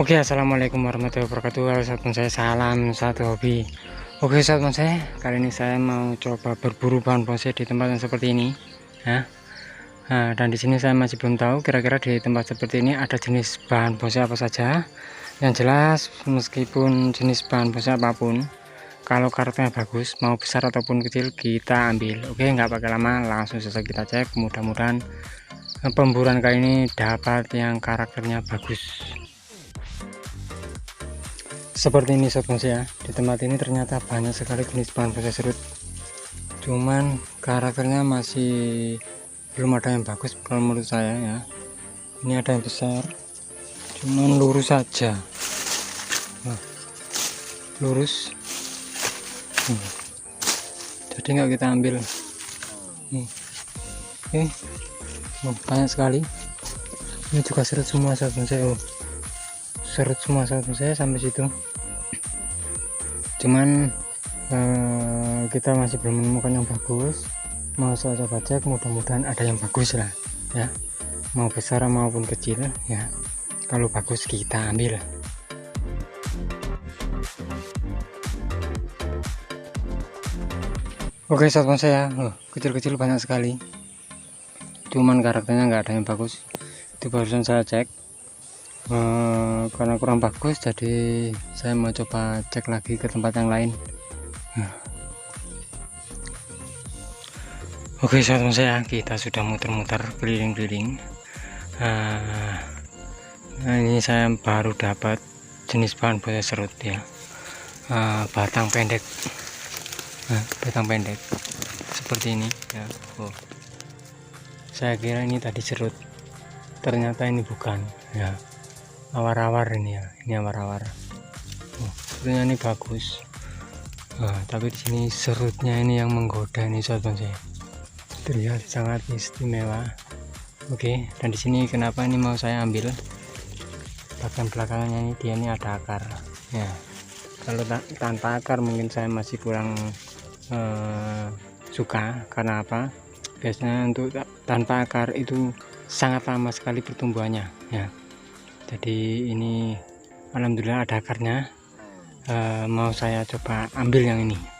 Oke assalamualaikum warahmatullahi wabarakatuh. Halo saya salam satu hobi. Oke sahabat saya kali ini saya mau coba berburu bahan bonsai di tempat yang seperti ini. Ya. Nah, dan di sini saya masih belum tahu kira-kira di tempat seperti ini ada jenis bahan bonsai apa saja. Yang jelas meskipun jenis bahan bonsai apa pun kalau karakternya bagus mau besar ataupun kecil kita ambil. Oke nggak pakai lama langsung saja kita cek. Mudah-mudahan pemburuan kali ini dapat yang karakternya bagus seperti ini sobat ya. Di tempat ini ternyata banyak sekali jenis bahan bonsai serut. Cuman karakternya masih belum ada yang bagus kalau menurut saya ya. Ini ada yang besar cuman lurus saja. Nah, lurus. Hmm. jadi nggak kita ambil. Nih oke oh, banyak sekali. Ini juga serut semua sobat saya oh serut semua sobat saya sampai situ cuman uh, kita masih belum menemukan yang bagus. Mau saya coba cek mudah-mudahan ada yang bagus lah ya. Mau besar maupun kecil ya. Kalau bagus kita ambil. Oke sahabat saya. Kecil-kecil banyak sekali. Cuman karakternya nggak ada yang bagus. Itu barusan saya cek uh, karena kurang bagus jadi saya mau coba cek lagi ke tempat yang lain. Nah. oke sahabat saya kita sudah muter-muter keliling-keliling. Uh, nah ini saya baru dapat jenis bahan buat serut ya. Uh, batang pendek. Nah, batang pendek. Seperti ini ya. Oh. saya kira ini tadi serut. Ternyata ini bukan ya awar-awar ini ya ini awar-awar. Oh, ini bagus. Nah, tapi di sini serutnya ini yang menggoda ini sobat saya terlihat sangat istimewa. Oke dan di sini kenapa ini mau saya ambil? Bagian belakangnya ini dia ini ada akar. Ya kalau ta tanpa akar mungkin saya masih kurang uh, suka. Karena apa? Biasanya untuk tanpa akar itu sangat lama sekali pertumbuhannya. Ya jadi ini Alhamdulillah ada akarnya. E, mau saya coba ambil yang ini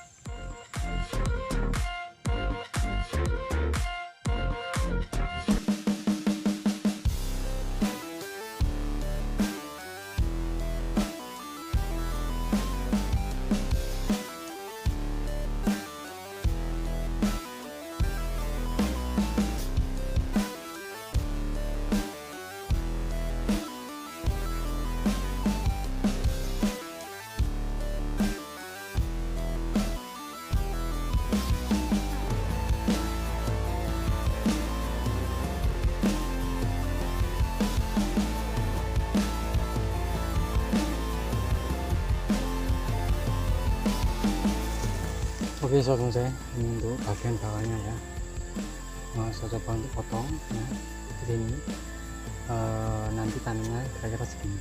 oke sobat saya ini untuk bagian bawahnya ya mau saya coba untuk potong ya. Seperti ini e, nanti tanamnya kira-kira segini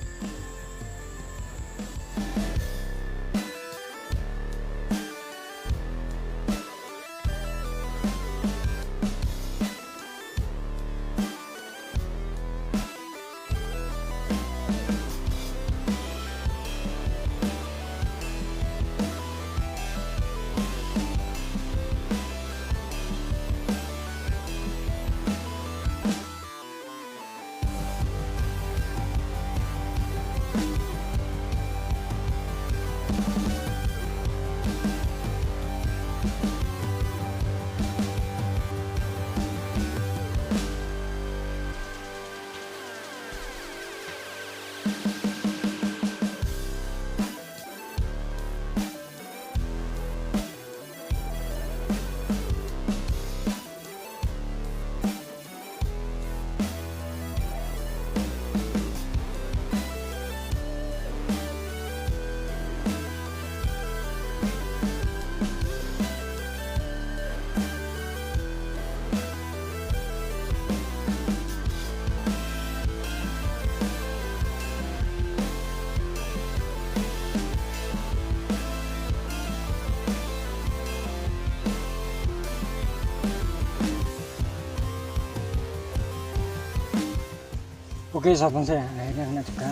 Oke sahabat saya. Akhirnya enak juga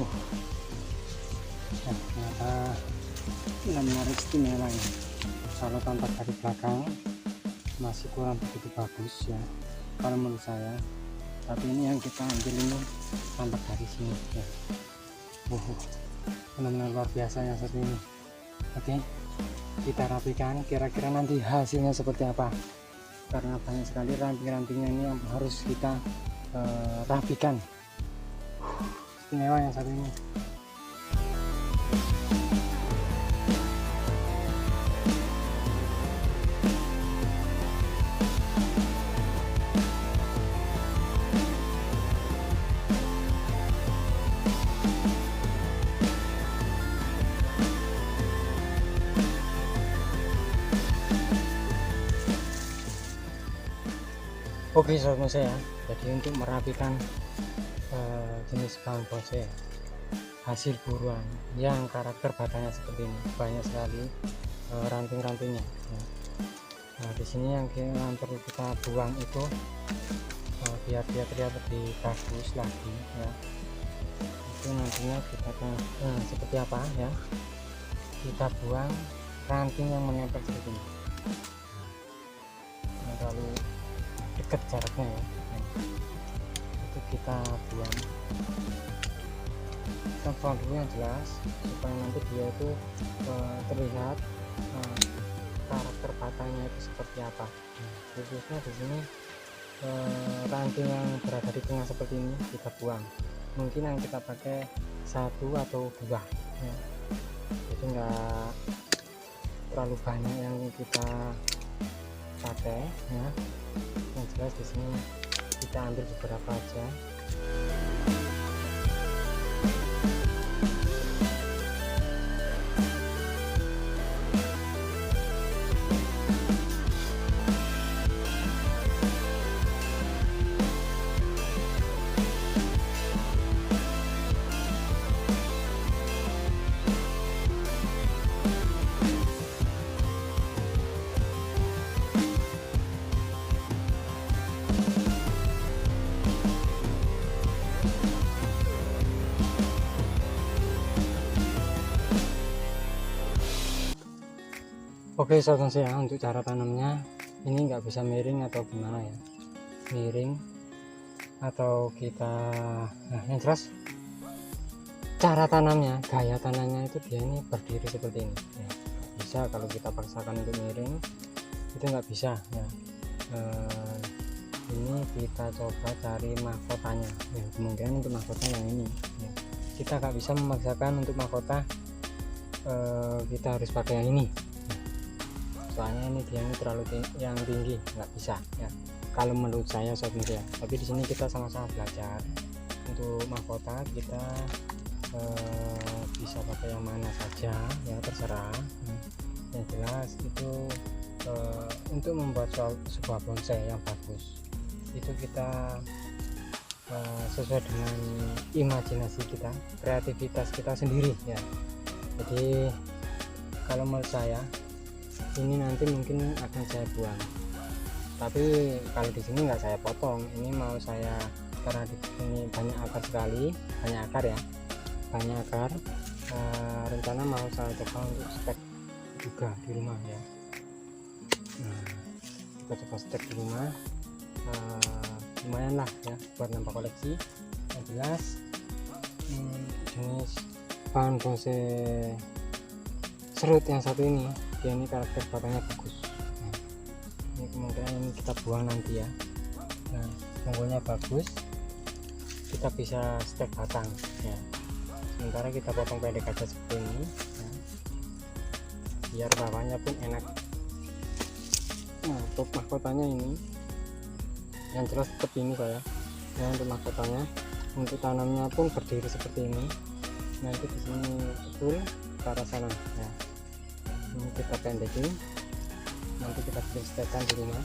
uh. nah, ternyata benar-benar istimewa ini kalau tampak dari belakang masih kurang begitu bagus ya kalau menurut saya. Tapi ini yang kita ambil ini tampak dari sini ya. Uh, benar-benar luar biasa yang satu ini. Oke kita rapikan. Kira-kira nanti hasilnya seperti apa? Karena banyak sekali ranting-rantingnya ini yang harus kita uh, rapikan istimewa yang satu ini Oke sobat saya, jadi untuk merapikan uh, jenis bahan bonsai hasil buruan yang karakter batangnya seperti ini banyak sekali uh, ranting-rantingnya. Ya. Nah di sini yang, yang perlu kita buang itu uh, biar dia terlihat lebih bagus lagi ya. Itu nantinya kita akan seperti apa ya? Kita buang ranting yang menempel seperti ini. Dekat jaraknya ya. Itu kita buang. Kita buang dulu yang jelas supaya nanti dia itu uh, terlihat uh, karakter batangnya itu seperti apa. Khususnya di sini uh, ranting yang berada di tengah seperti ini kita buang. Mungkin yang kita pakai satu atau dua ya. jadi enggak terlalu banyak yang kita pakai ya. Yang jelas di sini kita ambil beberapa aja Oke sobat saya untuk cara tanamnya ini nggak bisa miring atau gimana ya miring atau kita nah yang jelas cara tanamnya gaya tanamnya itu dia ini berdiri seperti ini ya. bisa kalau kita paksakan untuk miring itu nggak bisa ya eh, ini kita coba cari mahkotanya ya, kemungkinan untuk mahkota yang ini ya. kita nggak bisa memaksakan untuk mahkota eh, kita harus pakai yang ini soalnya ini dia ini terlalu tinggi, yang tinggi nggak bisa ya. Kalau menurut saya sobat ya tapi di sini kita sama-sama belajar. Untuk mahkota kita eh, bisa pakai yang mana saja ya terserah. Hmm. yang jelas itu eh, untuk membuat sebuah bonsai yang bagus itu kita eh, sesuai dengan imajinasi kita kreativitas kita sendiri ya. Jadi kalau menurut saya ini nanti mungkin akan saya buang. Tapi kalau di sini nggak saya potong. Ini mau saya karena di sini banyak akar sekali banyak akar ya. Banyak akar. Uh, rencana mau saya coba untuk stek juga di rumah ya. Nah kita coba stek di rumah. Uh, lumayan lah ya buat nambah koleksi. Yang jelas hmm, jenis bahan bonsai serut yang satu ini dia ini karakter batangnya bagus. Ini kemungkinan ini kita buang nanti ya. Nah monggonya bagus. Kita bisa stek batang ya. Sementara kita potong pendek aja seperti ini ya. biar bawahnya pun enak. Nah untuk mahkotanya ini yang jelas tetap ini saya ya untuk mahkotanya. Untuk tanamnya pun berdiri seperti ini. Nanti di sini betul ke arah sana ya ini kita pendekin nanti kita setelkan di rumah.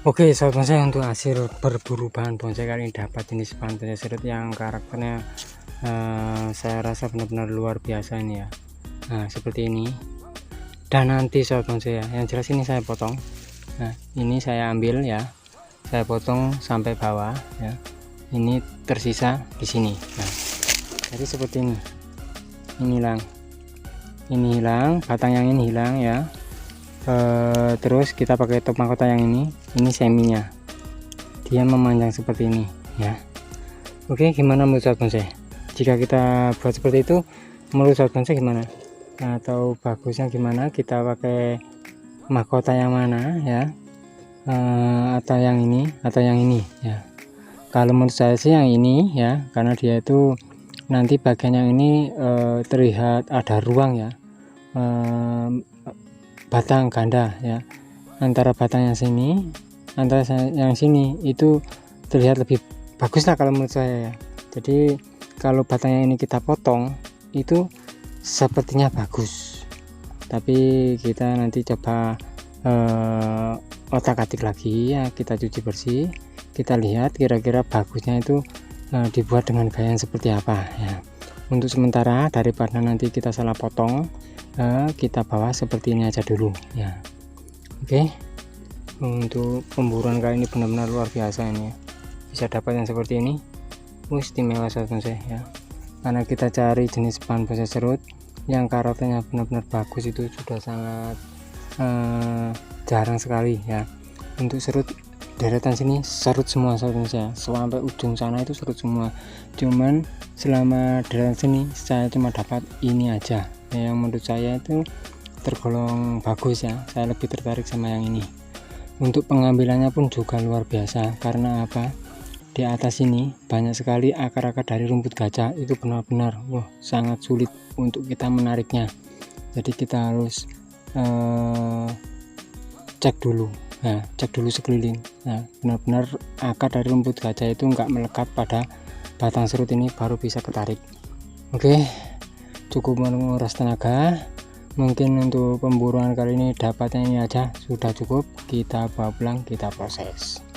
Oke sahabat bonsai untuk hasil berburu bahan bonsai kali ini dapat jenis bahan serut yang karakternya uh, saya rasa benar-benar luar biasa ini ya. Nah seperti ini dan nanti sobat bonsai ya. Yang jelas ini saya potong. Nah ini saya ambil ya. Saya potong sampai bawah ya. Ini tersisa di sini. Nah jadi seperti ini. Ini hilang. Ini hilang batang yang ini hilang ya. E, terus kita pakai top mahkota yang ini. Ini seminya. Dia memanjang seperti ini ya. Oke gimana menurut sahabat bonsai? Jika kita buat seperti itu menurut sahabat bonsai gimana nah, atau bagusnya gimana kita pakai mahkota yang mana ya. E, atau yang ini atau yang ini ya. Kalau menurut saya sih yang ini ya karena dia itu nanti bagian yang ini e, terlihat ada ruang ya. Batang ganda ya. Antara batang yang sini antara yang sini itu terlihat lebih bagus lah kalau menurut saya ya. Jadi kalau batang yang ini kita potong itu sepertinya bagus. Tapi kita nanti coba eh, otak atik lagi ya kita cuci bersih. Kita lihat kira-kira bagusnya itu eh, dibuat dengan gaya yang seperti apa ya. Untuk sementara daripada nanti kita salah potong eh, kita bawa seperti ini aja dulu ya. Oke? Untuk pemburuan kali ini benar-benar luar biasa ini ya. Bisa dapat yang seperti ini. Istimewa sahabat saya ya karena kita cari jenis bahan bonsai serut yang karakternya benar-benar bagus itu sudah sangat eh, jarang sekali ya. Untuk serut deretan sini serut semua saya sampai ujung sana itu serut semua. Cuman selama deretan sini saya cuma dapat ini aja. Yang menurut saya itu tergolong bagus ya. Saya lebih tertarik sama yang ini. Untuk pengambilannya pun juga luar biasa. Karena apa di atas ini banyak sekali akar-akar dari rumput gajah itu benar-benar wah sangat sulit untuk kita menariknya. Jadi kita harus uh, cek dulu. Nah cek dulu sekeliling. Nah benar-benar akar dari rumput gajah itu enggak melekat pada batang serut ini baru bisa ketarik. Oke cukup menguras tenaga. Mungkin untuk pemburuan kali ini dapatnya ini aja. Sudah cukup kita bawa pulang kita proses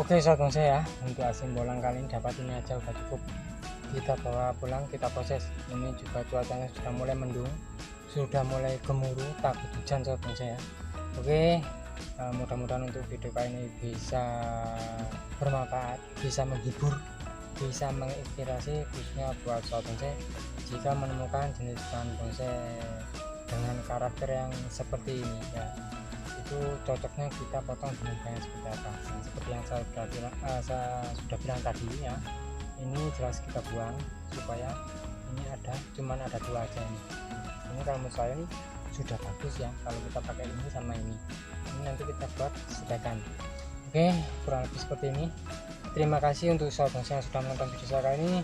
oke sobat saya untuk asin bolang kali ini dapat ini aja sudah cukup. Kita bawa pulang kita proses. Ini juga cuacanya sudah mulai mendung sudah mulai gemuruh takut hujan sobat saya oke uh, mudah-mudahan untuk video kali ini bisa bermanfaat bisa menghibur bisa menginspirasi khususnya buat sobat bonsai jika menemukan jenis bahan bonsai dengan karakter yang seperti ini ya itu cocoknya kita potong dengan seperti apa. Nah, seperti yang saya sudah bilang, uh, saya sudah bilang tadi ya ini jelas kita buang supaya ini ada cuman ada dua aja ini. Ini kalau saya ini sudah bagus ya kalau kita pakai ini sama ini. Ini nanti kita buat sedakan oke kurang lebih seperti ini. Terima kasih untuk sahabat yang sudah menonton video saya kali ini.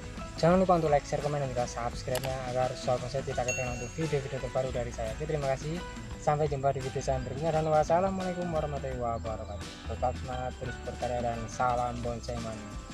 Jangan lupa untuk like share komen dan juga subscribe nya agar sahabat saya tidak ketinggalan untuk video-video terbaru dari saya. Oke terima kasih sampai jumpa di video saya berikutnya dan wassalamualaikum warahmatullahi wabarakatuh. Tetap semangat terus berkarya dan salam bonsai mania